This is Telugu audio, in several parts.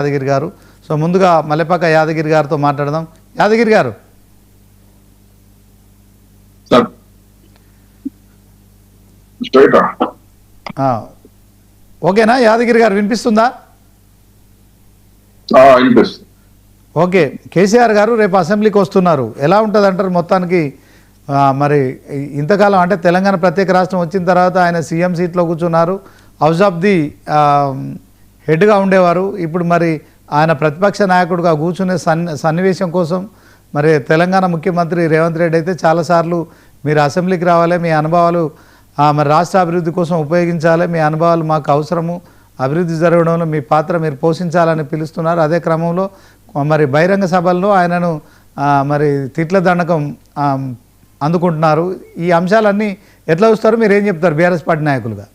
యాదగిరి గారు. సో ముందుగా మల్లెపాక యాదగిరి గారితో మాట్లాడదాం. యాదగిరి గారు. ఓకేనా? యాదగిరి గారు వినిపిస్తుందా? ఓకే. కేసీఆర్ గారు రేపు అసెంబ్లీకి వస్తున్నారు. ఎలా ఉంటుంది అంటారు మొత్తానికి మరి ఇంతకాలం అంటే తెలంగాణ ప్రత్యేక రాష్ట్రం వచ్చిన తర్వాత ఆయన సీఎం సీట్లో కూర్చున్నారు. హౌస్ ఆఫ్ ది హెడ్గా ఉండేవారు. ఇప్పుడు మరి ఆయన ప్రతిపక్ష నాయకుడుగా కూర్చునే సన్ సన్నివేశం కోసం మరి తెలంగాణ ముఖ్యమంత్రి రేవంత్ రెడ్డి అయితే చాలాసార్లు మీరు అసెంబ్లీకి రావాలి మీ అనుభవాలు మరి రాష్ట్ర అభివృద్ధి కోసం ఉపయోగించాలి మీ అనుభవాలు మాకు అవసరము అభివృద్ధి జరగడంలో మీ పాత్ర మీరు పోషించాలని పిలుస్తున్నారు. అదే క్రమంలో మరి బహిరంగ సభల్లో ఆయనను మరి తిట్ల దండకం అందుకుంటున్నారు. ఈ అంశాలన్నీ ఎట్లా చూస్తారు? మీరు ఏం చెప్తారు బీఆర్ఎస్ పార్టీ నాయకులుగా?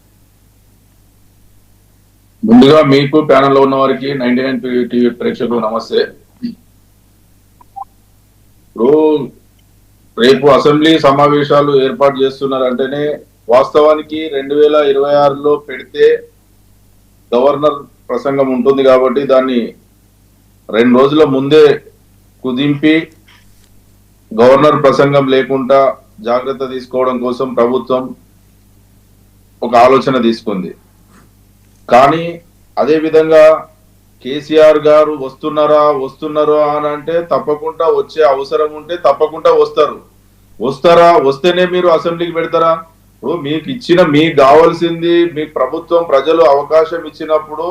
ముందుగా మీకు ప్యానల్లో ఉన్న వారికి నైన్టీ నైన్ టీవీ ప్రేక్షకులు నమస్తే. ఇప్పుడు రేపు అసెంబ్లీ సమావేశాలు ఏర్పాటు చేస్తున్నారంటేనే వాస్తవానికి రెండు వేల ఇరవై ఆరులో పెడితే గవర్నర్ ప్రసంగం ఉంటుంది కాబట్టి దాన్ని రెండు రోజుల ముందే కుదింపి గవర్నర్ ప్రసంగం లేకుండా జాగ్రత్త తీసుకోవడం కోసం ప్రభుత్వం ఒక ఆలోచన తీసుకుంది. కానీ అదే విధంగా కేసీఆర్ గారు వస్తున్నారా వస్తున్నారా అని అంటే తప్పకుండా వచ్చే అవసరం ఉంటే తప్పకుండా వస్తారు. వస్తారా వస్తేనే మీరు అసెంబ్లీకి పెడతారా? ఇప్పుడు మీకు ఇచ్చిన మీకు కావాల్సింది మీ ప్రభుత్వం ప్రజలు అవకాశం ఇచ్చినప్పుడు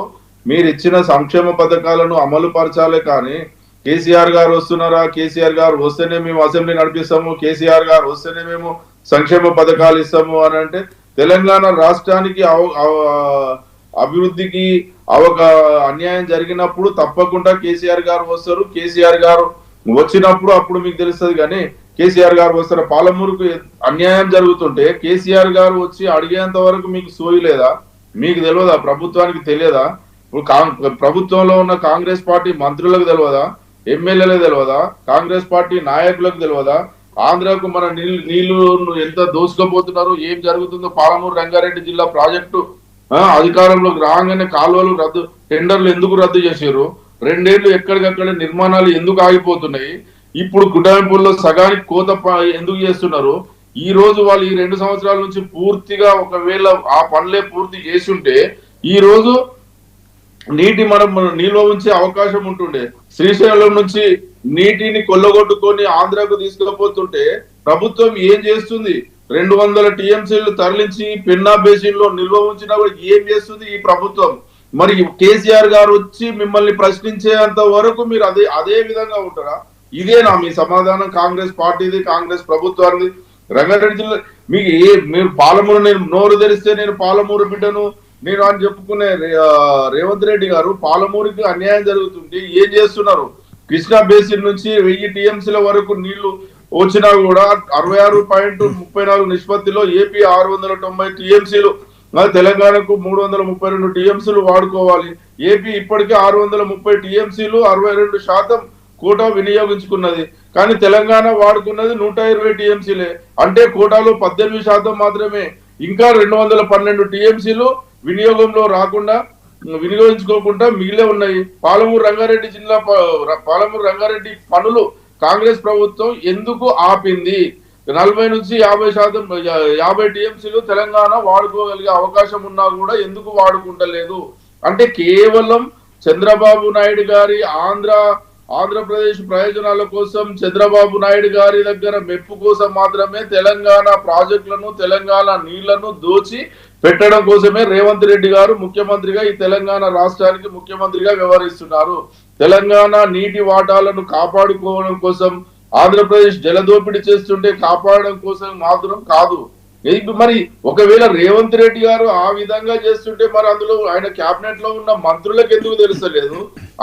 మీరు ఇచ్చిన సంక్షేమ పథకాలను అమలు పరచాలే కానీ కేసీఆర్ గారు వస్తున్నారా కేసీఆర్ గారు వస్తేనే మేము అసెంబ్లీ నడిపిస్తాము కేసీఆర్ గారు వస్తేనే మేము సంక్షేమ పథకాలు ఇస్తాము అని అంటే తెలంగాణ రాష్ట్రానికి అవ- అభివృద్ధికి అవక అన్యాయం జరిగినప్పుడు తప్పకుండా కేసీఆర్ గారు వస్తారు. కేసీఆర్ గారు వచ్చినప్పుడు అప్పుడు మీకు తెలుస్తుంది కానీ కేసీఆర్ గారు వస్తారు. పాలమూరుకు అన్యాయం జరుగుతుంటే కేసీఆర్ గారు వచ్చి అడిగేంత వరకు మీకు సోయి లేదా? మీకు తెలియదా ప్రభుత్వానికి తెలియదా? ఇప్పుడు ప్రభుత్వంలో ఉన్న కాంగ్రెస్ పార్టీ మంత్రులకు తెలియదా ఎమ్మెల్యేలకు తెలియదా కాంగ్రెస్ పార్టీ నాయకులకు తెలియదా ఆంధ్రాకు మన నీళ్ళు నీళ్ళు ఎంత దోసుకపోతున్నారు? ఏం జరుగుతుందో పాలమూరు రంగారెడ్డి జిల్లా ప్రాజెక్టు అధికారంలోకి రాగానే కాలువలు రద్దు టెండర్లు ఎందుకు రద్దు చేశారు? రెండేళ్ళు ఎక్కడికక్కడ నిర్మాణాలు ఎందుకు ఆగిపోతున్నాయి? ఇప్పుడు కుటాయింపుల్లో సగానికి కోత ఎందుకు చేస్తున్నారు? ఈ రోజు వాళ్ళు ఈ రెండు సంవత్సరాల నుంచి పూర్తిగా ఒకవేళ ఆ పనులే పూర్తి చేసి ఉంటే ఈ రోజు నీటి మనం నిల్వ ఉంచే అవకాశం ఉంటుండే. శ్రీశైలం నుంచి నీటిని కొల్లగొట్టుకొని ఆంధ్రాకు తీసుకుపోతుంటే ప్రభుత్వం ఏం చేస్తుంది? రెండు వందల టీఎంసీలు తరలించి పెన్నా బేసిన్లో నిల్వ ఉంచినా కూడా ఏం చేస్తుంది ఈ ప్రభుత్వం? మరి కేసీఆర్ గారు వచ్చి మిమ్మల్ని ప్రశ్నించేంత వరకు మీరు అదే అదే విధంగా ఉంటారా? ఇదేనా మీ సమాధానం. కాంగ్రెస్ పార్టీది కాంగ్రెస్ ప్రభుత్వానికి రంగారెడ్డి జిల్లా మీకు ఏ మీరు పాలమూరు నేను నోరు తెరిస్తే నేను పాలమూరు బిడ్డను. నేను అని చెప్పుకునే రేవంత్ రెడ్డి గారు పాలమూరుకి అన్యాయం జరుగుతుంది ఏం చేస్తున్నారు? కృష్ణా బేసిన్ నుంచి వెయ్యి టీఎంసీల వరకు నీళ్ళు వచ్చినా కూడా అరవై ఆరు పాయింట్ ముప్పై నాలుగు నిష్పత్తిలో ఏపీ ఆరు వందల తొంభై టీఎంసీలు తెలంగాణకు మూడు వందల ముప్పై రెండు టీఎంసీలు వాడుకోవాలి. ఏపీ ఇప్పటికే ఆరు వందల ముప్పై టీఎంసీలు అరవై రెండు శాతం కోటా వినియోగించుకున్నది. కానీ తెలంగాణ వాడుకున్నది నూట ఇరవై టీఎంసీలే. అంటే కోటాలో పద్దెనిమిది శాతం మాత్రమే. ఇంకా రెండు వందల పన్నెండు టీఎంసీలు వినియోగంలో రాకుండా వినియోగించుకోకుండా మిగిలే ఉన్నాయి. పాలమూరు రంగారెడ్డి జిల్లా పాలమూరు రంగారెడ్డి పనులు కాంగ్రెస్ ప్రభుత్వం ఎందుకు ఆపింది? నలభై నుంచి యాభై శాతం యాభై టీఎంసీలు తెలంగాణ వాడుకోగలిగే అవకాశం ఉన్నా కూడా ఎందుకు వాడుకుంటలేదు? అంటే కేవలం చంద్రబాబు నాయుడు గారి ఆంధ్ర ఆంధ్రప్రదేశ్ ప్రయోజనాల కోసం చంద్రబాబు నాయుడు గారి దగ్గర మెప్పు కోసం మాత్రమే తెలంగాణ ప్రాజెక్టులను తెలంగాణ నీళ్ళను దోచి పెట్టడం కోసమే రేవంత్ రెడ్డి గారు ముఖ్యమంత్రిగా ఈ తెలంగాణ రాష్ట్రానికి ముఖ్యమంత్రిగా వ్యవహరిస్తున్నారు. తెలంగాణ నీటి వాటాలను కాపాడుకోవడం కోసం ఆంధ్రప్రదేశ్ జలదోపిడీ చేస్తుంటే కాపాడడం కోసం మాత్రం కాదు. మరి ఒకవేళ రేవంత్ రెడ్డి గారు ఆ విధంగా చేస్తుంటే మరి అందులో ఆయన కేబినెట్లో ఉన్న మంత్రులకు ఎందుకు తెలుసలేదు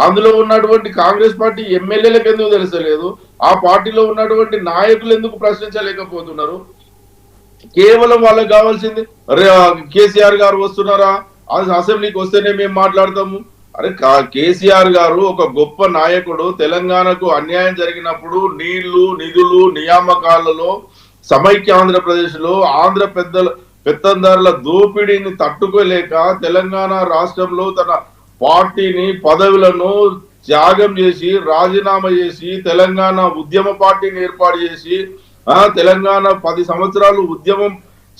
అందులో ఉన్నటువంటి కాంగ్రెస్ పార్టీ ఎమ్మెల్యేలకు ఎందుకు తెలుసలేదు ఆ పార్టీలో ఉన్నటువంటి నాయకులు ఎందుకు ప్రశ్నించలేకపోతున్నారు? కేవలం వాళ్ళకి కావాల్సింది కేసీఆర్ గారు వస్తున్నారా? అసెంబ్లీకి వస్తేనే మేము మాట్లాడతాము. అరే కా- కేసీఆర్ గారు ఒక గొప్ప నాయకుడు. తెలంగాణకు అన్యాయం జరిగినప్పుడు నీళ్ళు నిధులు నియామకాలలో సమైక్య ఆంధ్రప్రదేశ్లో ఆంధ్ర పెద్దల పెత్తందారుల దోపిడీని తట్టుకోలేక తెలంగాణ రాష్ట్రంలో తన పార్టీని పదవులను త్యాగం చేసి రాజీనామా చేసి తెలంగాణ ఉద్యమ పార్టీని ఏర్పాటు చేసి ఆ తెలంగాణ పది సంవత్సరాలు ఉద్యమం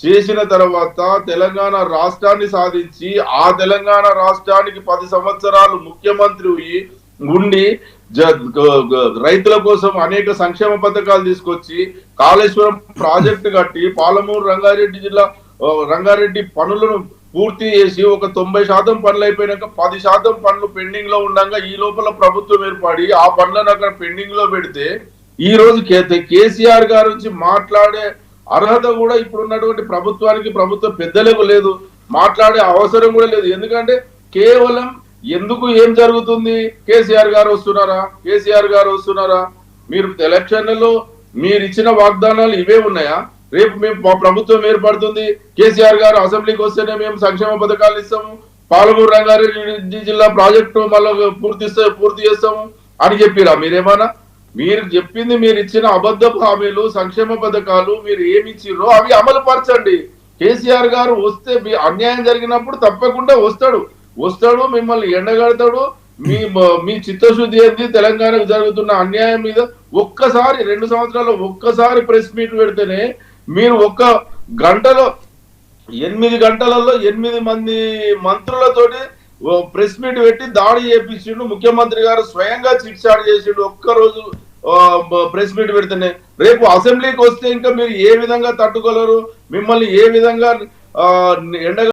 చేసిన తర్వాత తెలంగాణ రాష్ట్రాన్ని సాధించి ఆ తెలంగాణ రాష్ట్రానికి పది సంవత్సరాలు ముఖ్యమంత్రి ఉండి జ- రైతుల కోసం అనేక సంక్షేమ పథకాలు తీసుకొచ్చి కాళేశ్వరం ప్రాజెక్టు కట్టి పాలమూరు రంగారెడ్డి జిల్లా రంగారెడ్డి పనులను పూర్తి చేసి ఒక తొంభై శాతం పనులు అయిపోయినాక పది శాతం పనులు పెండింగ్లో ఉండగా ఈ లోపల ప్రభుత్వం ఏర్పడి ఆ పనులను అక్కడ పెండింగ్లో పెడితే ఈ రోజు కేసీఆర్ గారి నుంచి మాట్లాడే అర్హత కూడా ఇప్పుడు ఉన్నటువంటి ప్రభుత్వానికి ప్రభుత్వ పెద్దలకు లేదు. మాట్లాడే అవసరం కూడా లేదు. ఎందుకంటే కేవలం ఎందుకు ఏం జరుగుతుంది? కేసీఆర్ గారు వస్తున్నారా? కేసీఆర్ గారు వస్తున్నారా? మీరు ఎలక్షన్లలో మీరు ఇచ్చిన వాగ్దానాలు ఇవే ఉన్నాయా? రేపు మేము మా ప్రభుత్వం ఏర్పడుతుంది. కేసీఆర్ గారు అసెంబ్లీకి వస్తేనే మేము సంక్షేమ పథకాలు ఇస్తాము. పాలమూరు రంగారెడ్డి జిల్లా ప్రాజెక్టు మళ్ళీ పూర్తి పూర్తి చేస్తాము అని చెప్పిరా మీరేమన్నా? మీరు చెప్పింది మీరు ఇచ్చిన అబద్ధపు హామీలు సంక్షేమ పథకాలు మీరు ఏమి ఇచ్చిర్రో అవి అమలు పరచండి. కేసీఆర్ గారు వస్తే మీ అన్యాయం జరిగినప్పుడు తప్పకుండా వస్తాడు. వస్తాడు మిమ్మల్ని ఎండగడతాడు. మీ మీ చిత్తశుద్ధి ఏంది? తెలంగాణకు జరుగుతున్న అన్యాయం మీద ఒక్కసారి రెండు సంవత్సరాలు ఒక్కసారి ప్రెస్ మీట్ పెడితేనే మీరు ఒక్క గంటలో ఎనిమిది గంటలలో ఎనిమిది మంది మంత్రులతోటి ప్రెస్ మీట్ పెట్టి దాడి చేపించిండు. ముఖ్యమంత్రి గారు స్వయంగా చిట్చాట్ చేసిండు. ఒక్క రోజు ప్రెస్ మీట్ పెడితేనే. రేపు అసెంబ్లీకి వస్తే ఇంకా మీరు ఏ విధంగా తట్టుకోలేరు? మిమ్మల్ని ఏ విధంగా ఆ, ఎండగ